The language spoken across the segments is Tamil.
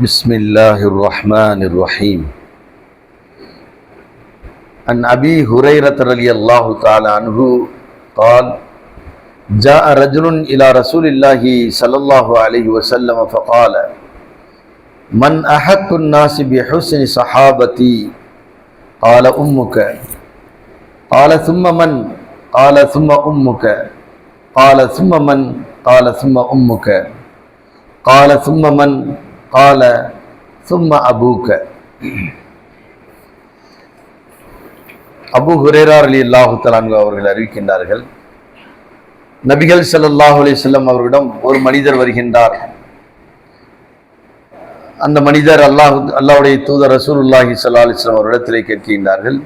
بسم الله الرحمن الرحيم عن أبي هريرة رضي الله تعالى عنه قال جاء رجل إلى رسول الله صلى الله عليه وسلم فقال من أحق الناس بحسن صحابتي قال أمك قال ثم من قال ثم أمك قال ثم من قال ثم أمك قال ثم من قال ثم أبوك அபு ஹுரேரா அலி அல்லாஹு தலான்கு அவர்கள் அறிவிக்கின்றார்கள் நபிகள் ஸல்லல்லாஹு அலைஹி வஸல்லம் அவர்களிடம் ஒரு மனிதர் வருகின்றார் அந்த மனிதர் அல்லாஹ் அல்லாஹ்வுடைய தூதர் ரசூலுல்லாஹி ஸல்லல்லாஹு அலைஹி வஸல்லம் அவரிடத்திலே கேட்கின்றார்கள்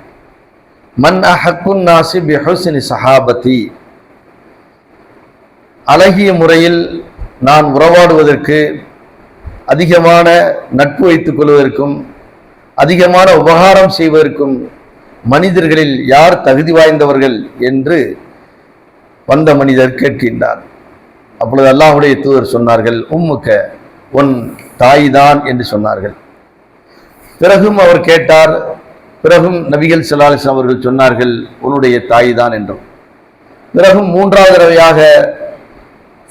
மன் அஹக்குன் நாசி பி ஹுஸ்னி சஹாபதி அழகிய முறையில் நான் உறவாடுவதற்கு அதிகமான நட்பு வைத்துக் கொள்வதற்கும் அதிகமான உபகாரம் செய்வதற்கும் மனிதர்களில் யார் தகுதி வாய்ந்தவர்கள் என்று வந்த மனிதர் கேட்கின்றார். அப்பொழுது அல்லாஹுடைய தூதர் சொன்னார்கள் உம்முக்க உன் தாய்தான் என்று சொன்னார்கள். பிறகும் அவர் கேட்டார் பிறகும் நபிகள் சலாலிசன் அவர்கள் சொன்னார்கள் உன்னுடைய தாய்தான் என்றும். பிறகும் மூன்றாவது தடவையாக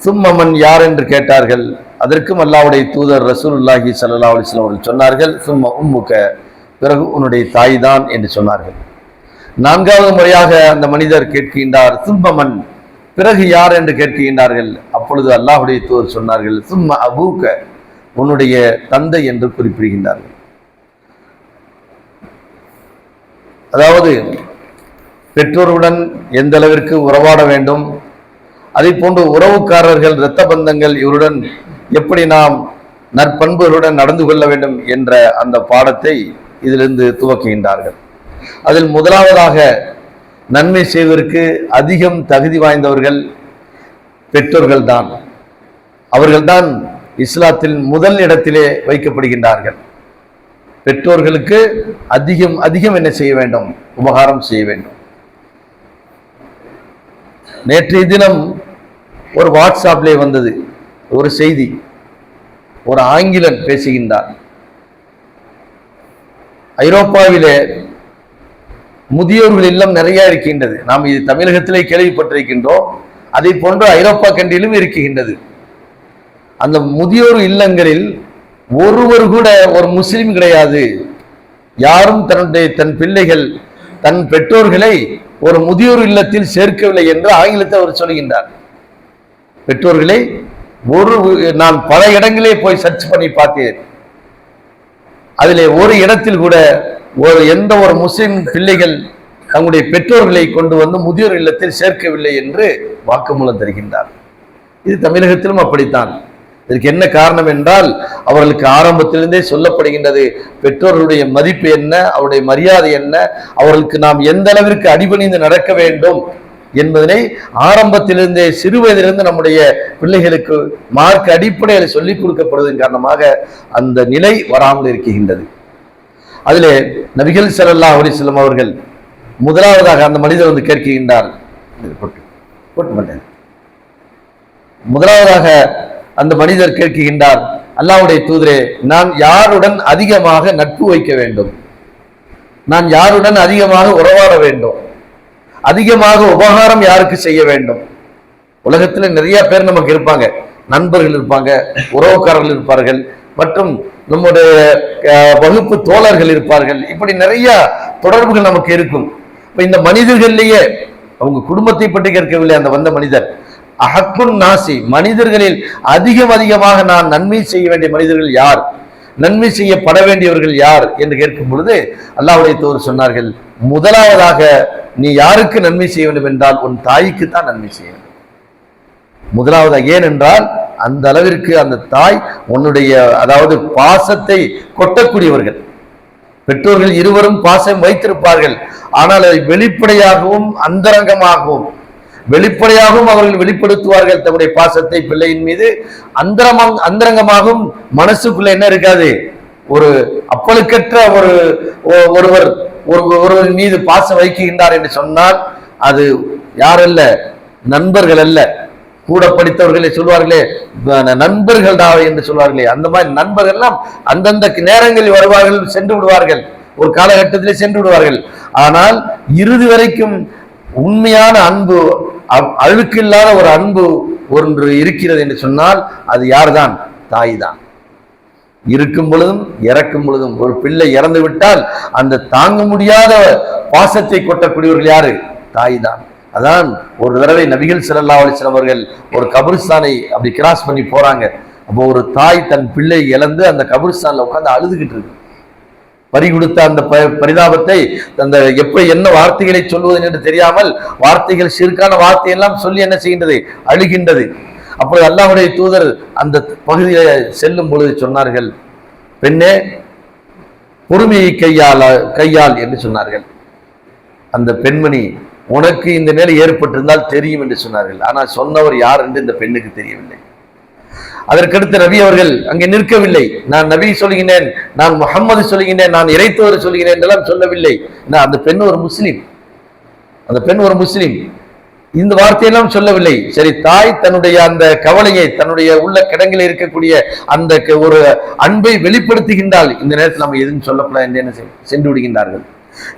சும்மமன் யார் என்று கேட்டார்கள்? அதற்கும் அல்லாவுடைய தூதர் ரசூலுல்லாஹி சல்லா அலைஹி அவர்கள் சொன்னார்கள் சும்ம உம்முக்க பிறகு உன்னுடைய தாய்தான் என்று சொன்னார்கள். நான்காவது முறையாக அந்த மனிதர் கேட்கின்றார் சும்மமன் பிறகு யார் என்று கேட்கின்றார்கள்? அப்பொழுது அல்லாஹுடைய தூதர் சொன்னார்கள் சும்ம அபூக்க உன்னுடைய தந்தை என்று குறிப்பிடுகின்றார்கள். அதாவது பெற்றோருடன் எந்த அளவிற்கு உறவாட வேண்டும் அதை போன்று உறவுக்காரர்கள் இரத்த பந்தங்கள் இவருடன் எப்படி நாம் நற்பண்புகளுடன் நடந்து கொள்ள வேண்டும் என்ற அந்த பாடத்தை இதிலிருந்து துவக்குகின்றார்கள். அதில் முதலாவதாக நன்மை செய்வதற்கு அதிகம் தகுதி வாய்ந்தவர்கள் பெற்றோர்கள் தான் அவர்கள்தான் இஸ்லாத்தில் முதல் இடத்திலே வைக்கப்படுகின்றார்கள். பெற்றோர்களுக்கு அதிகம் அதிகம் என்ன செய்ய வேண்டும்? உபகாரம் செய்ய வேண்டும். நேற்றைய தினம் ஒரு வாட்ஸ்அப்லே வந்தது ஒரு செய்தி. ஒரு ஆங்கிலன் பேசுகின்றார். ஐரோப்பாவிலே முதியோர்கள் இல்லம் நிறைய இருக்கின்றது. நாம் இது தமிழகத்திலே கேள்விப்பட்டிருக்கின்றோம். அதை போன்று ஐரோப்பா கண்டிலும் இருக்கின்றது. அந்த முதியோர் இல்லங்களில் ஒருவர் கூட ஒரு முஸ்லீம் கிடையாது. யாரும் தன்னுடைய தன் பிள்ளைகள் தன் பெற்றோர்களை ஒரு முதியோர் இல்லத்தில் சேர்க்கவில்லை என்று ஆங்கிலத்தை அவர் சொல்கின்றார். பெற்றோர்களை ஒரு நான் பல இடங்களே போய் சர்ச் பண்ணி பார்த்தேன். அதிலே ஒரு இடத்தில் கூட ஒரு எந்த ஒரு முஸ்லிம் பிள்ளைகள் தங்களுடைய பெற்றோர்களை கொண்டு வந்து முதியோர் இல்லத்தில் சேர்க்கவில்லை என்று வாக்குமூலம் தருகின்றார். இது தமிழகத்திலும் அப்படித்தான். இதற்கு என்ன காரணம் என்றால் அவர்களுக்கு ஆரம்பத்திலிருந்தே சொல்லப்படுகின்றது பெற்றோர்களுடைய மதிப்பு என்ன அவருடைய மரியாதை என்ன அவர்களுக்கு நாம் எந்த அளவிற்கு அடிபணிந்து நடக்க வேண்டும் என்பதனை ஆரம்பத்திலிருந்தே சிறு வயதிலிருந்து நம்முடைய பிள்ளைகளுக்கு மார்க் அடிப்படையில் சொல்லிக் கொடுக்கப்படுவதன் காரணமாக அந்த நிலை வராமல் இருக்கின்றது. அதிலே நபிகள் சரல்லா அலைஹி அவர்கள் முதலாவதாக அந்த மனிதர் வந்து கேட்கின்றார். முதலாவதாக அந்த மனிதர் கேட்கின்றார் அல்லாவுடைய தூதரே நான் யாருடன் அதிகமாக நட்பு வைக்க வேண்டும்? நான் யாருடன் அதிகமாக உறவாட வேண்டும்? அதிகமாக உபகாரம் யாருக்கு செய்ய வேண்டும்? உலகத்துல நிறைய பேர் நமக்கு இருப்பாங்க. நண்பர்கள் இருப்பாங்க உறவுக்காரர்கள் இருப்பார்கள் மற்றும் நம்முடைய அஹ், வகுப்பு தோழர்கள் இருப்பார்கள். இப்படி நிறைய தொடர்புகள் நமக்கு இருக்கும். இப்ப இந்த மனிதர்கள்லேயே அவங்க குடும்பத்தை பற்றி கேட்கவில்லை அந்த வந்த மனிதர். அஹக்குன் நாசி மனிதர்களில் அதிகம் அதிகமாக நான் நன்மை செய்ய வேண்டிய மனிதர்கள் யார்? நன்மை செய்யப்பட வேண்டியவர்கள் யார்? என்று கேட்கும் பொழுது அல்லாவுடைய தோர் சொன்னார்கள் முதலாவதாக நீ யாருக்கு நன்மை செய்ய வேண்டும் என்றால் உன் தாய்க்கு தான் நன்மை செய்ய வேண்டும். முதலாவதாக ஏனென்றால் அந்த அளவிற்கு அந்த தாய் உன்னுடைய அதாவது பாசத்தை கொட்டக்கூடியவர்கள். பெற்றோர்கள் இருவரும் பாசம் வைத்திருப்பார்கள் ஆனால் அதை வெளிப்படையாகவும் அந்தரங்கமாகவும் வெளிப்படையாகவும் அவர்கள் வெளிப்படுத்துவார்கள் தம்முடைய பாசத்தை பிள்ளையின் மீது. அந்தரமாக அந்தரங்கமாகவும் மனசுக்குள்ள என்ன இருக்காது? ஒரு அப்பழுக்கற்ற ஒரு ஒ- ஒருவர் ஒரு ஒருவர் மீது பாசம் வைக்கின்றார் என்று சொன்னால் அது யாரல்ல? நண்பர்கள் அல்ல. கூட படித்தவர்களை சொல்வார்களே ந- நண்பர்கள் தான் என்று சொல்வார்களே. அந்த மாதிரி நண்பர்கள் எல்லாம் அந்தந்த நேரங்களில் வருவார்கள் சென்று விடுவார்கள். ஒரு காலகட்டத்திலே சென்று விடுவார்கள். ஆனால் இறுதி வரைக்கும் உண்மையான அன்பு அழுக்கு இல்லாத ஒரு அன்பு ஒன்று இருக்கிறது என்று சொன்னால் அது யார்தான்? தாய் தான் இருக்கும் பொழுதும் இறக்கும் பொழுதும் ஒரு பிள்ளை இறந்து விட்டால் அந்த தாங்க முடியாத பாசத்தை கொட்டக்கூடியவர்கள் யாரு? தாய் தான் அதான் ஒரு தடவை நபிகள் ஸல்லல்லாஹு அலைஹி அவர்கள் ஒரு கபிரிஸ்தானை அப்படி கிராஸ் பண்ணி போறாங்க. அப்போ ஒரு தாய் தன் பிள்ளை இழந்து அந்த கபிரிஸ்தான்ல உட்காந்து அழுதுகிட்டு இருக்கு. பறி கொடுத்த அந்த ப- பரிதாபத்தை அந்த எப்படி என்ன வார்த்தைகளை சொல்வது என்று தெரியாமல் வார்த்தைகள் சிறுக்கான வார்த்தையெல்லாம் சொல்லி என்ன செய்கின்றது? அழுகின்றது. அப்பொழுது அல்லாஹுடைய தூதர் அந்த பகுதியை செல்லும் பொழுது சொன்னார்கள் பெண்ணே பொறுமையை கையால் கையால் என்று சொன்னார்கள். அந்த பெண்மணி உனக்கு இந்த நிலை ஏற்பட்டிருந்தால் தெரியும் என்று சொன்னார்கள். ஆனால் சொன்னவர் யார் என்று இந்த பெண்ணுக்கு தெரியவில்லை. அதற்கடுத்து நபி அவர்கள் அங்கே நிற்கவில்லை. நான் நபி சொல்கிறேன் நான் முகம்மது சொல்கிறேன் நான் இறைத்தவர் சொல்கிறேன் என்றெல்லாம் சொல்லவில்லை. நான் அந்த பெண் ஒரு முஸ்லீம். அந்த பெண் ஒரு முஸ்லிம். இந்த வார்த்தையெல்லாம் சொல்லவில்லை. சரி தாய் தன்னுடைய அந்த கவலையை தன்னுடைய உள்ள கிடங்கில் இருக்கக்கூடிய அந்த க- ஒரு அன்பை வெளிப்படுத்துகின்றால் இந்த நேரத்தில் நம்ம எதுவும் சொல்லப்படலாம் என்று என்ன சென்று விடுகின்றார்கள்.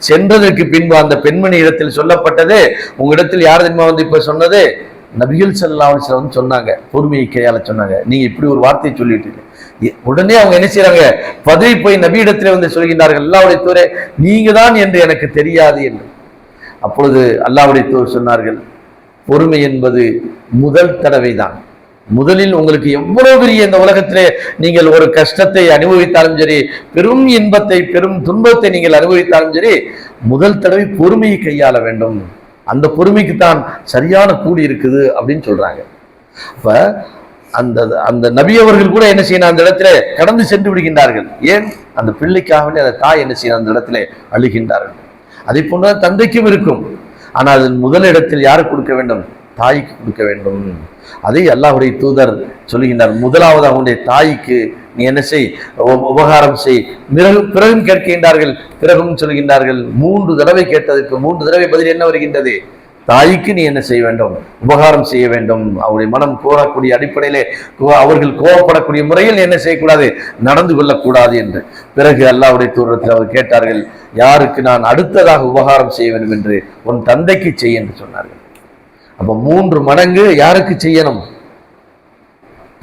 சென்றதற்கு பின்பு அந்த பெண்மணி இடத்தில் சொல்லப்பட்டது. உங்களிடத்தில் யார் தெரியுமா வந்து இப்ப சொன்னது? நபிகள் ஸல்லல்லாஹு அலைஹி வந்து சொன்னாங்க பொறுமையை கையாள சொன்னாங்க. நீங்க இப்படி ஒரு வார்த்தையை சொல்லிட்டு உடனே அவங்க என்ன செய்யறாங்க பதவி போய் நபியிடத்திலே வந்து சொல்கின்றார்கள் அல்லாவுடைய தூரே நீங்க தான் என்று எனக்கு தெரியாது என்று. அப்பொழுது அல்லாவுடைய தூர் சொன்னார்கள் பொறுமை என்பது முதல் தடவை தான் முதலில் உங்களுக்கு எவ்வளவு பெரிய இந்த உலகத்திலே நீங்கள் ஒரு கஷ்டத்தை அனுபவித்தாலும் சரி பெரும் இன்பத்தை பெரும் துன்பத்தை நீங்கள் அனுபவித்தாலும் சரி முதல் தடவை பொறுமையை கையாள வேண்டும். அந்த பொறுமைக்கு தான் சரியான கூலி இருக்குது அப்படின்னு சொல்றாங்க. அப்ப அந்த அந்த நபி அவர்கள் கூட என்ன செய்யணும்? அந்த இடத்துல கடந்து சென்று விடுகின்றார்கள். ஏன்? அந்த பிள்ளைக்காகவே அந்த தாய் என்ன செய்யணும்? அந்த இடத்துல அழுகின்றார்கள். அதை போன்ற தந்தைக்கும் இருக்கும். ஆனால் அதன் முதல் இடத்தில் யாருக்கு கொடுக்க வேண்டும்? தாய்க்கு கொடுக்க வேண்டும். அதை அல்லாஹுடைய தூதர் சொல்லுகின்றார். முதலாவது அவனுடைய தாய்க்கு நீ என்ன செய்? உபகாரம் செய். பிறகு பிறகும் கேட்கின்றார்கள் பிறகும் சொல்கின்றார்கள் மூன்று தடவை கேட்டதற்கு மூன்று தடவை பதில் என்ன வருகின்றது? தாய்க்கு நீ என்ன செய்ய வேண்டும்? உபகாரம் செய்ய வேண்டும். அவருடைய மனம் கோரக்கூடிய அடிப்படையிலே அவர்கள் கோவப்படக்கூடிய முறையில் என்ன செய்யக்கூடாது? நடந்து கொள்ளக்கூடாது என்று. பிறகு அல்லாவுடைய தூரத்தில் அவர் கேட்டார்கள் யாருக்கு நான் அடுத்ததாக உபகாரம் செய்ய வேண்டும் என்று உன் தந்தைக்கு செய் என்று சொன்னார்கள். அப்போ மூன்று மடங்கு யாருக்கு செய்யணும்?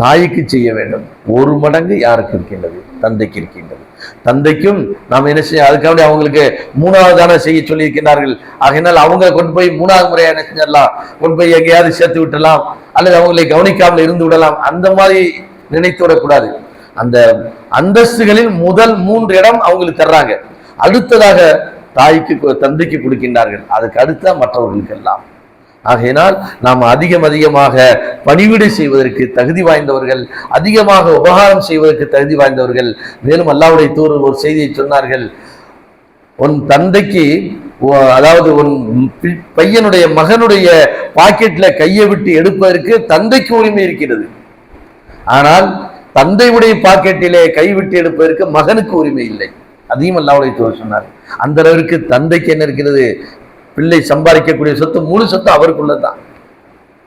தாய்க்கு செய்ய வேண்டும். ஒரு மடங்கு யாருக்கு இருக்கின்றது? தந்தைக்கு இருக்கின்றது. தந்தைக்கும் நாம் என்ன செய்ய அதுக்காக அவங்களுக்கு மூணாவது தானே செய்ய சொல்லியிருக்கின்றார்கள். ஆகையினால் அவங்க கொண்டு போய் மூணாவது முறையா என்ன செஞ்சிடலாம்? கொண்டு போய் எங்கேயாவது சேர்த்து விட்டலாம் அல்லது அவங்களை கவனிக்காமல் இருந்து விடலாம். அந்த மாதிரி நினைத்து விடக்கூடாது. அந்த அந்தஸ்துகளில் முதல் மூன்று இடம் அவங்களுக்கு தர்றாங்க. அடுத்ததாக தாய்க்கு தந்தைக்கு கொடுக்கின்றார்கள். அதுக்கு அடுத்த மற்றவர்களுக்கு எல்லாம் ஆகையினால் நாம் அதிகம் அதிகமாக பணிவிடை செய்வதற்கு தகுதி வாய்ந்தவர்கள் அதிகமாக உபகாரம் செய்வதற்கு தகுதி வாய்ந்தவர்கள் மேலும் அல்லாவுடைய தூர் ஒரு செய்தியை சொன்னார்கள். உன் தந்தைக்கு அதாவது உன் பையனுடைய மகனுடைய பாக்கெட்ல கையை விட்டு எடுப்பதற்கு தந்தைக்கு உரிமை இருக்கிறது. ஆனால் தந்தையுடைய பாக்கெட்டிலே கை விட்டு எடுப்பதற்கு மகனுக்கு உரிமை இல்லை. அதையும் அல்லாவுடைய தூதர் சொன்னார். அந்த அளவிற்கு தந்தைக்கு என்ன இருக்கிறது? பிள்ளை சம்பாதிக்கக்கூடிய சொத்து முழு சொத்து அவருக்குள்ளதான்.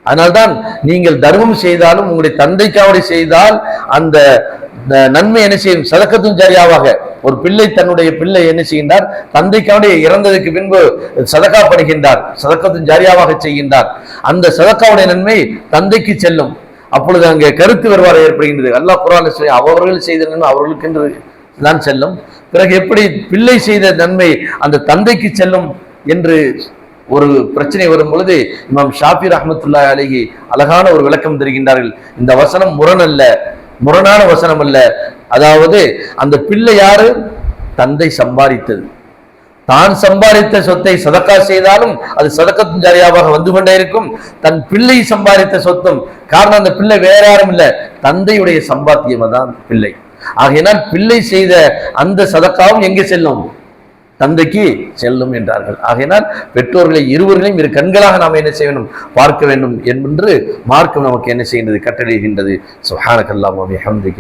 அதனால்தான் நீங்கள் தர்மம் செய்தாலும் உங்களுடைய தந்தைக்காவடி செய்தால் அந்த நன்மை என்ன செய்யும்? சதக்கத்தும் சரியாவாக ஒரு பிள்ளை தன்னுடைய பிள்ளை என்ன செய்கின்றார்? தந்தைக்காவடி இறந்ததுக்கு பின்பு சதக்கா படுகின்றார். சதக்கத்தும் ஜாரியாவாக செய்கின்றார். அந்த சதக்காவுடைய நன்மை தந்தைக்கு செல்லும். அப்பொழுது அங்கே கருத்து வருவாறு ஏற்படுகின்றது. அல்லாஹ் குரான் அவர்கள் செய்த நன்மை அவர்களுக்கென்று தான் செல்லும். பிறகு எப்படி பிள்ளை செய்த நன்மை அந்த தந்தைக்கு செல்லும்? என்று ஒரு பிரச்சனை வரும் பொழுது இமாம் ஷாஃபி ரஹமத்துல்லா அலைஹி அழகான ஒரு விளக்கம் தருகின்றார்கள். இந்த வசனம் முரண் அல்ல முரணான வசனம் அல்ல அதாவது அந்த பிள்ளை யாரு? தந்தை சம்பாதித்தது. தான் சம்பாதித்த சொத்தை சதக்கா செய்தாலும் அது சதக்கத்தின் ஜாரியாவாக வந்து கொண்டே இருக்கும். தன் பிள்ளை சம்பாதித்த சொத்தும் காரணம் அந்த பிள்ளை வேற யாரும் இல்ல. தந்தையுடைய சம்பாத்தியம் தான் பிள்ளை. ஆகையினால் பிள்ளை செய்த அந்த சதக்காவும் எங்கே செல்லும்? தந்தைக்கு செல்லும் என்றார்கள். ஆகையினால் பெற்றோர்களை இருவர்களையும் இரு கண்களாக நாம் என்ன செய்ய வேண்டும்? பார்க்க வேண்டும். என்று மார்க்கம் நமக்கு என்ன செய்கின்றது? கட்டளைகின்றது சுஹானக்கல்லாம் ஹம்திக்க